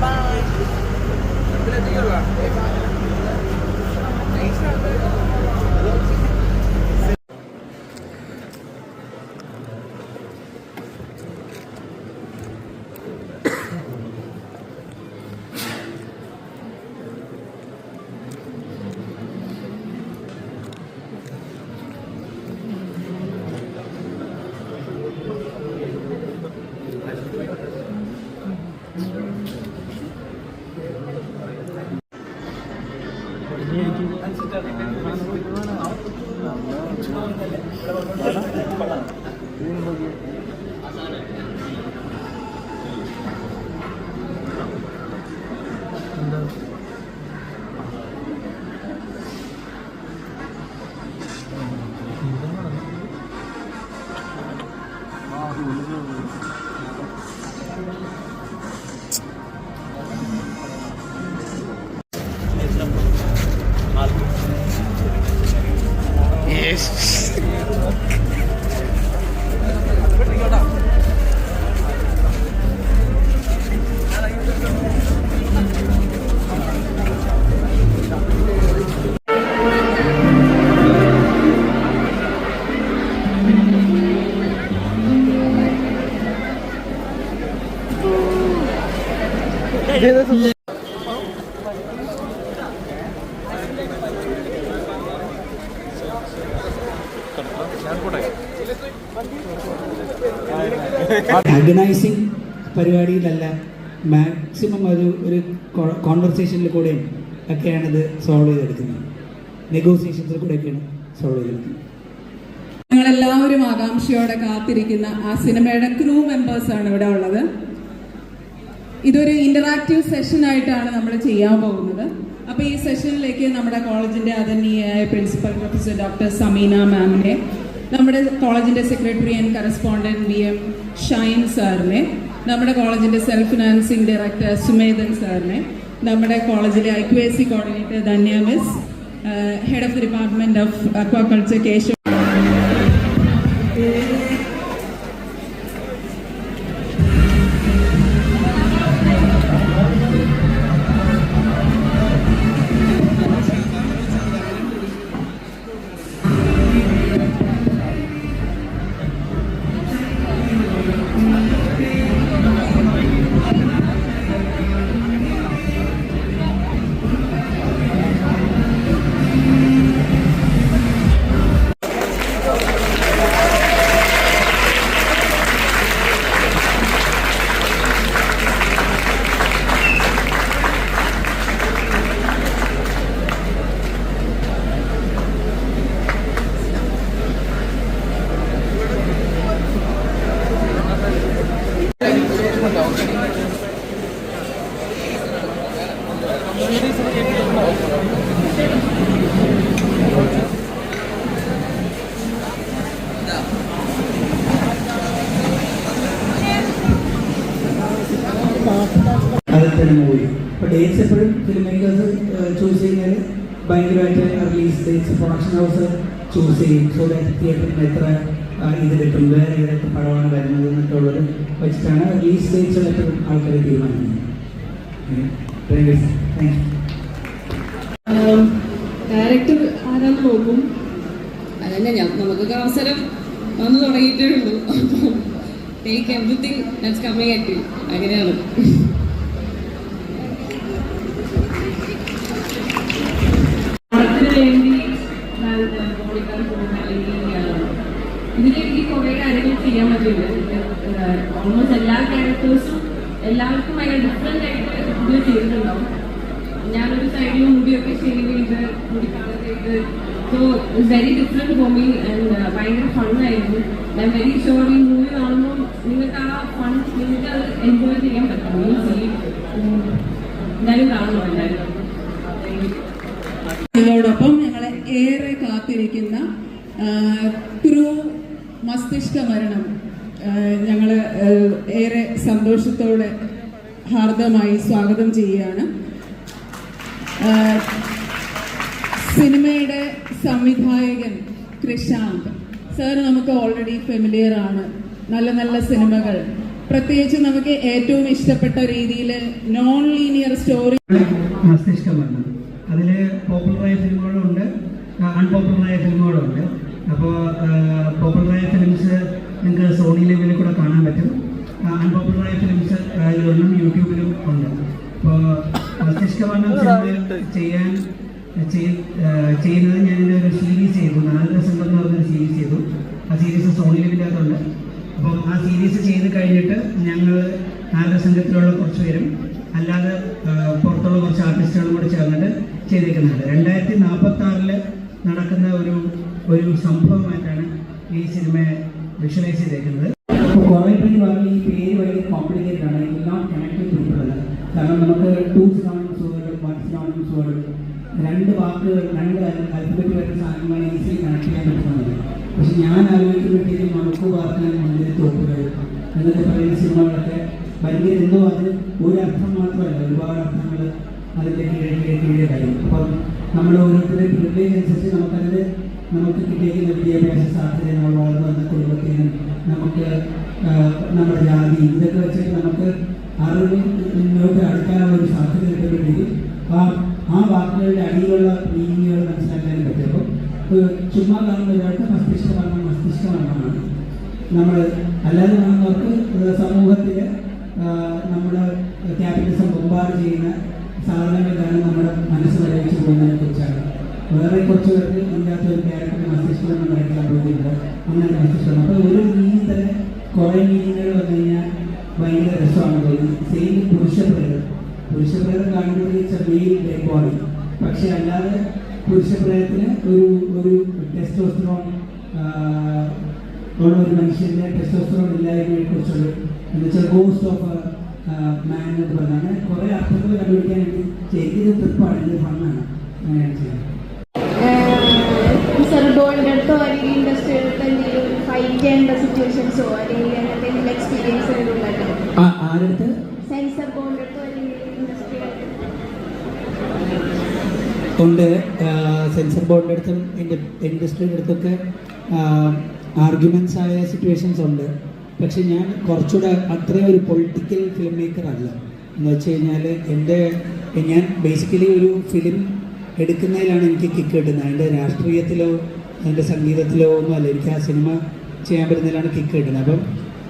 Bye. Jesus. Hey, this is organising പരിപാടിയിലല്ല maximum ഒരു ഒരു കോൺവെർസേഷനിൽ കൂടെയും ഒക്കെയാണിത് സോൾവ് ചെയ്തെടുക്കുന്നത്. നെഗോസിയേഷൻസിൽ കൂടെയൊക്കെയാണ് സോൾവ് ചെയ്തെടുക്കുന്നത്. ഞങ്ങളെല്ലാവരും ആകാംക്ഷയോടെ കാത്തിരിക്കുന്ന ആ സിനിമയുടെ ക്രൂ മെമ്പേഴ്സാണ് ഇവിടെ ഉള്ളത്. ഇതൊരു ഇന്ററാക്റ്റീവ് സെഷൻ ആയിട്ടാണ് നമ്മൾ ചെയ്യാൻ പോകുന്നത്. അപ്പോൾ ഈ സെഷനിലേക്ക് നമ്മുടെ കോളേജിന്റെ അതന്നെയായ പ്രിൻസിപ്പൽ പ്രൊഫസർ ഡോക്ടർ സമീന മാമിനെ നമ്മുടെ കോളേജിന്റെ secretary and correspondent V M Shine സാറിനെ നമ്മുടെ കോളേജിന്റെ സെൽഫ് ഫിനാൻസിംഗ് ഡയറക്ടർ സുമേധൻ സാറിനെ നമ്മുടെ കോളേജിലെ I Q S C coordinator Dhanya miss head of the department of aquaculture Keshav തന്നെ മൂവി അപ്പോൾ ഡേറ്റ്സ് എപ്പോഴും ഫിലിം മേക്കേഴ്സ് ചൂസ് ചെയ്യുന്നത് ഭയങ്കരമായിട്ട് release dates production house choose ചെയ്യും. സോ ദാറ്റ് തിയേറ്ററിന് എത്ര ആ, ഇത് കിട്ടും വേറെ ഏതൊക്കെ പടമാണ് വരുന്നത് എന്നിട്ടുള്ളത് വെച്ചിട്ടാണ് റിലീസ് ഡേറ്റ്സ് എപ്പോഴും ആൾക്കാർ തീരുമാനിക്കുന്നത് ഡയറക്ടർ ആരാന്ന് നോക്കും. അതന്നെ ഞാൻ നമുക്കൊക്കെ അവസരം വന്നു തുടങ്ങിയിട്ടേ ഉള്ളൂ. ടേക്ക് എവറിത്തിങ് കമ്മിങ് അറ്റ് അങ്ങനെയാണ്. ഇത് ചെയ്തിട്ടുണ്ടാവും. ഞാനൊരു സൈഡിൽ മുടിയൊക്കെ ഷേവ് ചെയ്ത് മുടി കളർ ചെയ്ത് so very different for me and ഭയങ്കര ഫണ്ണായിരുന്നു ഞാൻ വെരി ഷുവർ ഈ മൂവി കാണുമ്പോൾ നിങ്ങൾക്ക് ആ ഫൺ നിങ്ങൾക്ക് അത് എൻജോയ് ചെയ്യാൻ പറ്റും. ഈ എന്തായാലും കാണുമോ എല്ലാവരും. ഇതോടൊപ്പം ഞങ്ങളെ ഏറെ കാത്തിരിക്കുന്ന ക്രൂ മസ്തിഷ്ക മരണം ഞങ്ങൾ ഏറെ സന്തോഷത്തോടെ ഹാർദമായി സ്വാഗതം ചെയ്യുകയാണ്. സിനിമയുടെ സംവിധായകൻ കൃഷാന്ത് സാർ നമുക്ക് ഓൾറെഡി ഫെമിലിയർ ആണ്. നല്ല നല്ല സിനിമകൾ. പ്രത്യേകിച്ച് നമുക്ക് ഏറ്റവും ഇഷ്ടപ്പെട്ട രീതിയിൽ നോൺ ലീനിയർ സ്റ്റോറി മസ്തിഷ്കമാണ് അതിൽ പോപ്പുലറായ സിനിമകളുണ്ട്. അൺപോപ്പുലറായ സിനിമകളുണ്ട്. അപ്പോൾ പോപ്പുലറായ ഫിലിംസ് നിങ്ങൾക്ക് സോണി ലെവലിൽ കൂടെ കാണാൻ പറ്റും. അൺപോപ്പുലറായ ഫിലിംസ് ഇതിലൊന്നും യൂട്യൂബിലും ഉണ്ട്. അപ്പോൾ മസ്തിഷ്കമരണം സിനിമ ചെയ്യാൻ ചെയ്യുന്നത് ഞാനിന്റെ ഒരു സീരീസ് ചെയ്തു. നാല് ദിവസം എന്ന് പറഞ്ഞൊരു സീരീസ് ചെയ്തു. ആ സീരീസ് സോണി ലെവലിനകത്തുണ്ട് അപ്പോൾ ആ സീരീസ് ചെയ്ത് കഴിഞ്ഞിട്ട് ഞങ്ങൾ നാടകസംഘത്തിലുള്ള കുറച്ച് പേരും അല്ലാതെ പുറത്തുള്ള കുറച്ച് ആർട്ടിസ്റ്റുകളും കൂടി ചേർന്നിട്ട് ചെയ്തേക്കുന്നുണ്ട് രണ്ടായിരത്തി നാൽപ്പത്തി ആറിൽ നടക്കുന്ന ഒരു ഒരു സംഭവമായിട്ടാണ് ഈ സിനിമ വിഷ്വലൈസ് ചെയ്തേക്കുന്നത്. കുറേ പേര് പറഞ്ഞ് ഈ പേര് ഭയങ്കര കോംപ്ലിക്കേറ്റഡ് ആണ്. എല്ലാം കണക്റ്റഡ് പീപ്പിൾ കാരണം നമുക്ക് ടു സിനോണിംസ് വേർഡും വൺ സിനോണിംസ് വേർഡും രണ്ട് വാക്കുകൾ രണ്ട് അൽഫബറ്റ് വരുന്ന സാധനങ്ങളെ ഈസിലി കണക്ട് ചെയ്യാൻ പറ്റുന്നത്. പക്ഷെ ഞാൻ ആലോചിക്കുമ്പോഴത്തേക്കും മണക്കു വാർത്തകൾ മുന്നിൽ തോക്കുകൾ എന്നൊക്കെ പറയുന്ന സിനിമകളൊക്കെ ഭയങ്കര എന്തോ അത് ഒരു അർത്ഥം മാത്രമല്ല ഒരുപാട് അർത്ഥങ്ങൾ അതിന്റെ കീഴെ കീഴെ അപ്പം നമ്മൾ ഓരോരുത്തരുടെ പ്രിവിലേജ് അനുസരിച്ച് നമുക്കതിൽ നമുക്ക് കിട്ടിയിരിക്കുന്ന വിദ്യാഭ്യാസ സാധ്യത നമ്മൾ വളർന്നു വന്ന കുടുംബത്തിനും നമുക്ക് നമ്മുടെ ജാതി ഇതൊക്കെ വെച്ചിട്ട് നമുക്ക് അറിവ് മുന്നോട്ട് അടുക്കാനുള്ള ഒരു സാധ്യത കിട്ടുന്നുണ്ടെങ്കിൽ ആ ആ വാക്കുകളുടെ അടിയിലുള്ള മീനിങ്ങുകൾ മനസ്സിലാക്കാനും പറ്റും. അപ്പോൾ ചുമ്മാ കാണുന്ന ഒരാൾക്ക് മസ്തിഷ്കമാണ് മസ്തിഷ്കമാണ് നമ്മൾ അല്ലാതെ കാണുന്നവർക്ക് സമൂഹത്തിൽ നമ്മുടെ ക്യാപിറ്റലിസം ബൊമ്പാട് ചെയ്യുന്ന സാധനങ്ങളിലാണ് നമ്മുടെ മനസ്സ് വരവിച്ചു പോകുന്നതിനെ കുറിച്ചാണ്. വേറെ കുറച്ച് പേർക്ക് ഇല്ലാത്ത ഒരു ക്യാരക്ടർ മസ്തിഷ്കം ഉണ്ടായിരിക്കാൻ പോകുന്നുണ്ട് അങ്ങനെ മസ്തിഷ്കം അപ്പോൾ ഒരു രീതിയിൽ തന്നെ കുറേ മീനിങ്ങുകൾ വന്നു കഴിഞ്ഞാൽ ഭയങ്കര രസമാണ് തോന്നുന്നത്. സെയിം പുരുഷപ്രേതം. പുരുഷപ്രേതം കാണുന്നത് പക്ഷെ അല്ലാതെ പുരുഷപ്രേതത്തിന് ഒരു ഒരു ടെസ്റ്റോസ്ട്രോൺ ഉള്ള ഒരു മനുഷ്യന്റെ ടെസ്റ്റോസ്ട്രോൺ ഇല്ലായ്മയെ കുറിച്ചുള്ള എന്ന് വെച്ചാൽ ഗോസ്റ്റ് ഓഫ് മാൻ എന്ന് പറഞ്ഞാൽ കുറേ അർത്ഥങ്ങൾ കണ്ടുപിടിക്കാൻ വേണ്ടി ചെയ്തൊരു ട്രിപ്പാണ് ഇത് ഫണ്ണാണ് അങ്ങനെയാണ് ചെയ്യുന്നത് സെർബോളിന്റെ അടുത്തോ അല്ലെങ്കിൽ ഇൻഡസ്ട്രിയുടെ അടുത്തോ എന്തെങ്കിലും ഫൈറ്റ് ചെയ്യേണ്ട സിറ്റുവേഷൻസോ അല്ലെങ്കിൽ അങ്ങനത്തെ എന്തെങ്കിലും എക്സ്പീരിയൻസ് ഉള്ളല്ലോ ആ ആരടുത്ത്? സെൻസർ ഉണ്ട്. സെൻസർ ബോർഡിന്റെ അടുത്തും ഇൻഡസ്ട്രിയുടെ അടുത്തൊക്കെ ആർഗ്യുമെൻസ് ആയ സിറ്റുവേഷൻസ് ഉണ്ട്. പക്ഷെ ഞാൻ കുറച്ചുകൂടെ അത്രയും ഒരു പൊളിറ്റിക്കൽ ഫിലിം മേക്കർ അല്ല. എന്ന് വെച്ച് കഴിഞ്ഞാൽ എന്റെ ഞാൻ ബേസിക്കലി ഒരു ഫിലിം എടുക്കുന്നതിലാണ് എനിക്ക് കിക്ക് കിട്ടുന്നത്. അതിന്റെ രാഷ്ട്രീയത്തിലോ അതിന്റെ സംഗീതത്തിലോ ഒന്നും അല്ല. എനിക്ക് ആ സിനിമ ചെയ്യാൻ പറ്റുന്നതിലാണ് കിക്ക് കിട്ടുന്നത് അപ്പം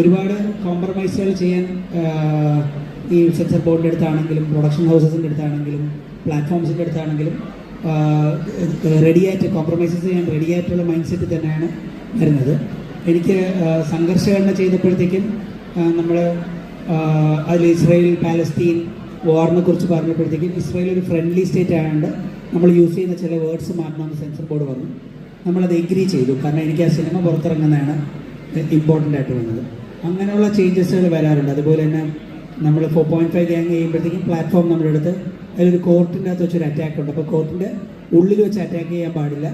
ഒരുപാട് കോംപ്രമൈസുകൾ ചെയ്യാൻ ഈ സെൻസർ ബോർഡിന്റെ അടുത്താണെങ്കിലും പ്രൊഡക്ഷൻ ഹൗസസിന്റെ അടുത്താണെങ്കിലും പ്ലാറ്റ്ഫോംസിന്റെ അടുത്താണെങ്കിലും റെഡിയായിട്ട് കോംപ്രമൈസസ് ചെയ്യാൻ റെഡിയായിട്ടുള്ള മൈൻഡ് സെറ്റ് തന്നെയാണ് വരുന്നത്. എനിക്ക് സംഘർഷഘടന ചെയ്തപ്പോഴത്തേക്കും നമ്മൾ അതിൽ ഇസ്രായേൽ പാലസ്തീൻ വാറിനെ കുറിച്ച് പറഞ്ഞപ്പോഴത്തേക്കും ഇസ്രായേൽ ഒരു ഫ്രണ്ട്ലി സ്റ്റേറ്റ് ആയതുകൊണ്ട് നമ്മൾ യൂസ് ചെയ്യുന്ന ചില വേർഡ്സ് മാറ്റണമെന്ന് സെൻസർ ബോർഡ് പറഞ്ഞു. നമ്മളത് എഗ്രി ചെയ്തു. കാരണം എനിക്ക് ആ സിനിമ പുറത്തിറങ്ങുന്നതാണ് ഇമ്പോർട്ടന്റ് ആയിട്ട് വന്നത്. അങ്ങനെയുള്ള ചേഞ്ചസുകൾ വരാറുണ്ട്. അതുപോലെ തന്നെ നമ്മൾ ഫോർ പോയിന്റ് ഫൈവ് ഗ്യാങ് ചെയ്യുമ്പോഴത്തേക്കും പ്ലാറ്റ്ഫോം നമ്മുടെ അടുത്ത് അതിലൊരു കോർട്ടിന്റെ അകത്ത് വെച്ചൊരു അറ്റാക്ക് ഉണ്ട്. അപ്പോൾ കോർട്ടിന്റെ ഉള്ളിൽ വെച്ച് അറ്റാക്ക് ചെയ്യാൻ പാടില്ല.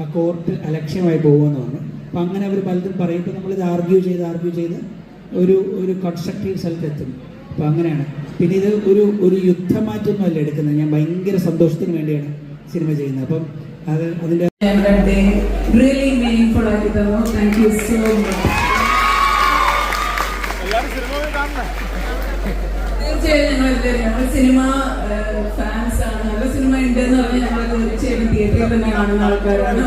ആ കോർട്ട് അലക്ഷ്യമായി പോകുമെന്ന് പറഞ്ഞു അപ്പോൾ അങ്ങനെ അവർ പലതും പറയുമ്പോൾ നമ്മളിത് ആർഗ്യൂ ചെയ്ത് ആർഗ്യൂ ചെയ്ത് ഒരു ഒരു കൺസ്ട്രക്റ്റീവ് സ്ഥലത്തെത്തും അപ്പോൾ അങ്ങനെയാണ്. പിന്നെ ഇത് ഒരു ഒരു യുദ്ധമാറ്റമൊന്നും അല്ല എടുക്കുന്നത്. ഞാൻ ഭയങ്കര സന്തോഷത്തിന് വേണ്ടിയാണ് സിനിമ ചെയ്യുന്നത്. അപ്പം അത് അതിന്റെ റിയലി മീനിങ്ഫുൾ ആക്കി തന്നു താങ്ക് യു സോ മച്ച് തീർച്ചയായും ഞങ്ങൾ എല്ലാവരും ഞങ്ങൾ സിനിമ ഫാൻസ് ആണ്. നല്ല സിനിമ ഉണ്ട് എന്ന് പറഞ്ഞാൽ ഞങ്ങൾ തീർച്ചയായും തിയേറ്ററിൽ തന്നെ കാണുന്ന ആൾക്കാരാണ്.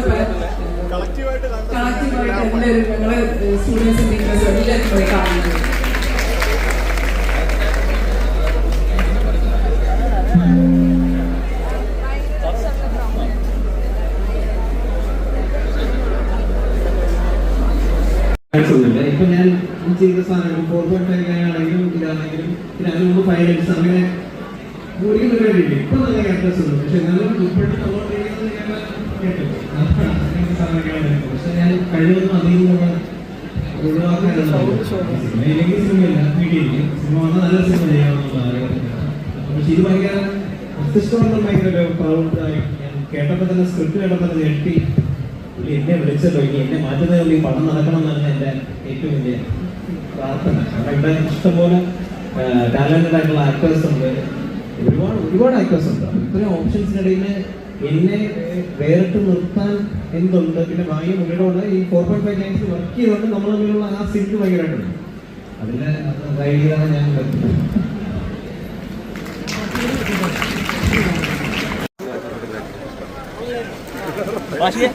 കളക്റ്റീവായിട്ട് കളക്റ്റീവായിട്ട് എല്ലാവരും ഞങ്ങൾ സ്റ്റുഡൻസ് ടീച്ചേഴ്സ് എല്ലാവരും പോയി കാണുന്നത്. ഇപ്പൊ ഞാൻ ചെയ്ത സാധനം ഫോർ പോയിന്റ് ഫൈവ് ആണെങ്കിലും ഇതാണെങ്കിലും പിന്നെ അത് എക്സ് അങ്ങനെ ഭൂരിക്കുന്ന പരിപാടിയില്ല ഇപ്പൊ നല്ല ക്യാരക്ടേഴ്സ് ഉണ്ട്. പക്ഷെ എന്നാലും ഇപ്പോഴത്തെ കേട്ടു. പക്ഷെ ഞാൻ കഴിവൊന്നും അധികം ഒഴിവാക്കാനുള്ള സിനിമയില്ലെങ്കിൽ സിനിമയില്ല. വീട്ടിലിരിക്കും സിനിമ വന്നാൽ നല്ല സിനിമ ചെയ്യാമെന്നുള്ളതാണ് പക്ഷെ ഇത് ഭയങ്കര മസ്തിഷ്കം ഭയങ്കര പ്രൗഡായി ഞാൻ കേട്ടപ്പോൾ തന്നെ സ്ക്രിപ്റ്റ് കേട്ടപ്പോൾ തന്നെ ഞെട്ടി. പുള്ളി എന്നെ വിളിച്ചല്ലോ ഇനി എന്നെ മാറ്റുന്നതിൽ ഈ പണം നടക്കണം എന്നാണ് എന്റെ ഏറ്റവും വലിയ പ്രാർത്ഥന. കാരണം ഇവിടെ ഇഷ്ടംപോലെ ടാലന്റഡ് ആയിട്ടുള്ള ആക്ടേഴ്സ് ഉണ്ട്. ഒരുപാട് ഒരുപാട് ആക്ടേഴ്സ് ഉണ്ട്. ഇത്രയും ഓപ്ഷൻസിനിടയിൽ എന്നെ വേറിട്ട് നിർത്താൻ എന്തുണ്ട്? പിന്നെ ഭാഗ്യം മുന്നോട്ട് ഈ four point five lines work ചെയ്തുകൊണ്ട് നമ്മൾ തമ്മിലുള്ള ആ സിങ്ക് ഭയങ്കരമായിട്ടുണ്ട്. അതിന്റെ ഗൈഡ് ഞാൻ ഞാൻ বাসিয়ে